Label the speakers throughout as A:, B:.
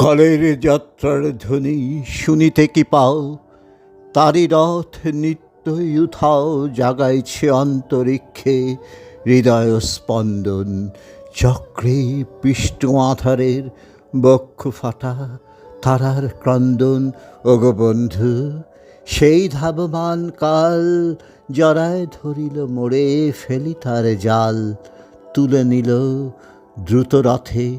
A: কলের যাত্রার ধ্বনি শুনিতে কি পাও? তারি রথ নিত্যই উঠাও জাগাইছে অন্তরিক্ষে হৃদয় স্পন্দন চক্রে পিষ্ট আধারের বক্ষ ফাটা তারার ক্রন্দন। ওগো বন্ধু, সেই ধাবমান কাল জরায় ধরিল মোড়ে ফেলি তার জাল। তুলে নিল দ্রুত রথে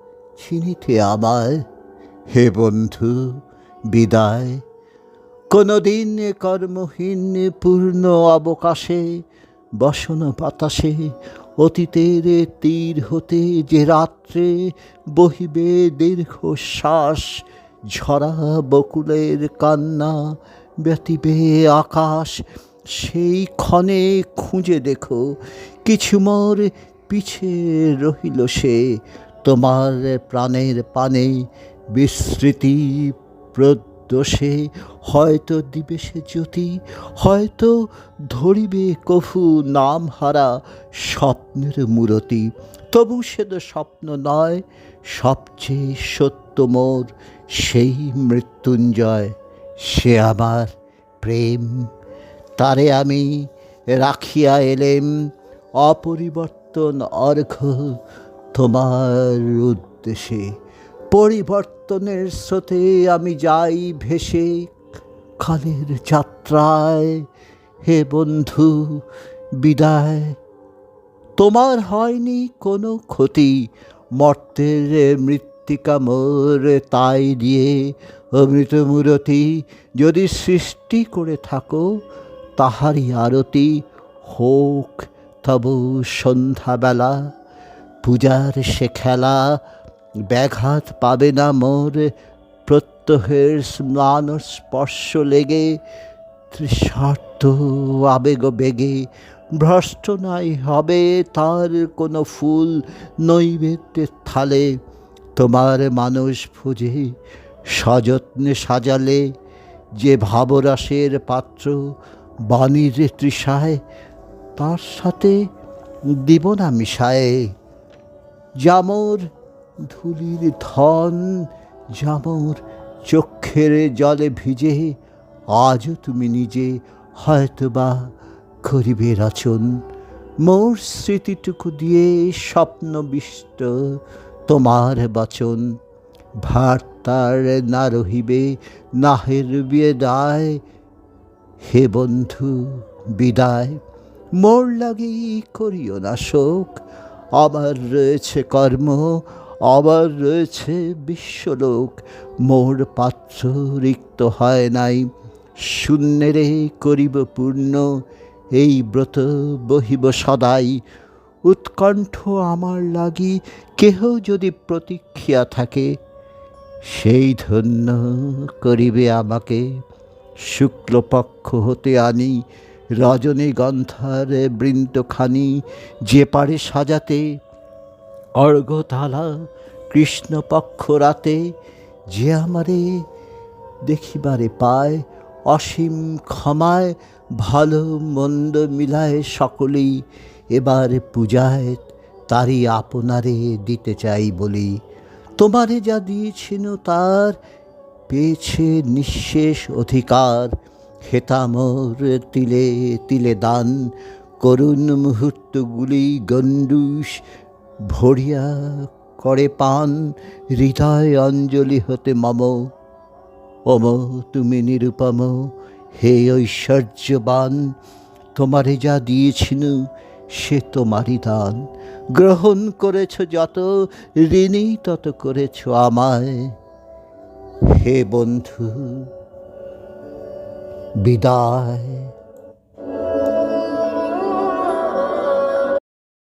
A: চিনিতে আমায় হে বন্ধু, বিদায়। কোনোদিন কর্মহীন পূর্ণ অবকাশে, বসন বাতাসে, অতীতের তীর হতে যে রাত্রে বহিবে দীর্ঘশ্বাস, ঝরা বকুলের কান্না ব্যতিবে আকাশ, সেই ক্ষণে খুঁজে দেখো, কিছু মোর পিছে রহিল সে তোমার প্রাণের পানে বিস্মৃতি প্রদোষে হয়তো দিবে সে জ্যোতি, হয়তো ধরিবে কফু নাম হারা স্বপ্নের মূরতি। তবু সে তো স্বপ্ন নয়, সবচেয়ে সত্য মোর সেই মৃত্যুঞ্জয়, সে আমার প্রেম। তারে আমি রাখিয়া এলেম, অপরিবর্তন অর্ঘ তোমার উদ্দেশ্যে, পরিবর্তনের স্রোতে আমি যাই ভেসে, কালের যাত্রায়। হে বন্ধু, বিদায়। তোমার হয়নি কোনো ক্ষতি, মর্তের মৃত্তিকা মোর তাই দিয়ে। অমৃত মূরতি যদি সৃষ্টি করে থাকো, তাহারই আরতি হোক, তবু সন্ধ্যাবেলা। পূজার সে খেলা ব্যাঘাত পাবে না মোর। প্রত্যহের স্নান স্পর্শ লেগে তৃষার্থ আবেগ বেগে ভ্রষ্ট নাই হবে তার কোনো ফুল নৈবেদ্যের থালে। তোমার মানুষ ফুজে সযত্নে সাজালে যে ভাবরাসের পাত্র বাণীর তৃষায়, তার সাথে দিব না মিশায়ে। জামর ধুলির ধন, জামর চক্ষের জলে ভিজে আজও তুমি নিজে হয়তোবা করিবে রচন। মোর স্মৃতিটুকু দিয়ে স্বপ্নবিষ্ট তোমার বচন। ভার্তার না রহিবে, নাহের বিয়ে দায় হে বন্ধু, বিদায়। মোর লাগি করিও না শোক আবার রয়েছে কর্ম আবার রয়েছে বিশ্বলোক। মোর পাত্র রিক্ত হয় নাই শূন্যেরে করিব পূর্ণ। এই ব্রত বহিব সদাই, উৎকণ্ঠ আমার লাগি কেহ যদি প্রতীক্ষিয়া থাকে, সেই ধন্য করিবে আমাকে। শুক্লপক্ষ হতে আনি রজনীগন্ধার বৃন্তখানি যে পারে সাজাতে অর্ঘ্যথালা কৃষ্ণপক্ষ রাতে যে আমারে দেখিবারে পায়, অসীম ক্ষমায় ভালো মন্দ মিলায় সকলেই এবার পূজায় তারই আপনারে দিতে চাই বলি। তোমারে যা দিয়েছিল তার পেয়েছে নিঃশেষ অধিকার। হেতামর তিলে তিলে দান, করুণ মুহূর্তগুলি গণ্ডুষ ভরিয়া করে পান, হৃদয় অঞ্জলি হতে মম। অম তুমি নিরুপম, হে ঐশ্বর্যবান, তোমারে যা দিয়েছিল সে তোমারই দান। গ্রহণ করেছ যত ঋণী তত করেছ আমায়। হে বন্ধু বিদায়।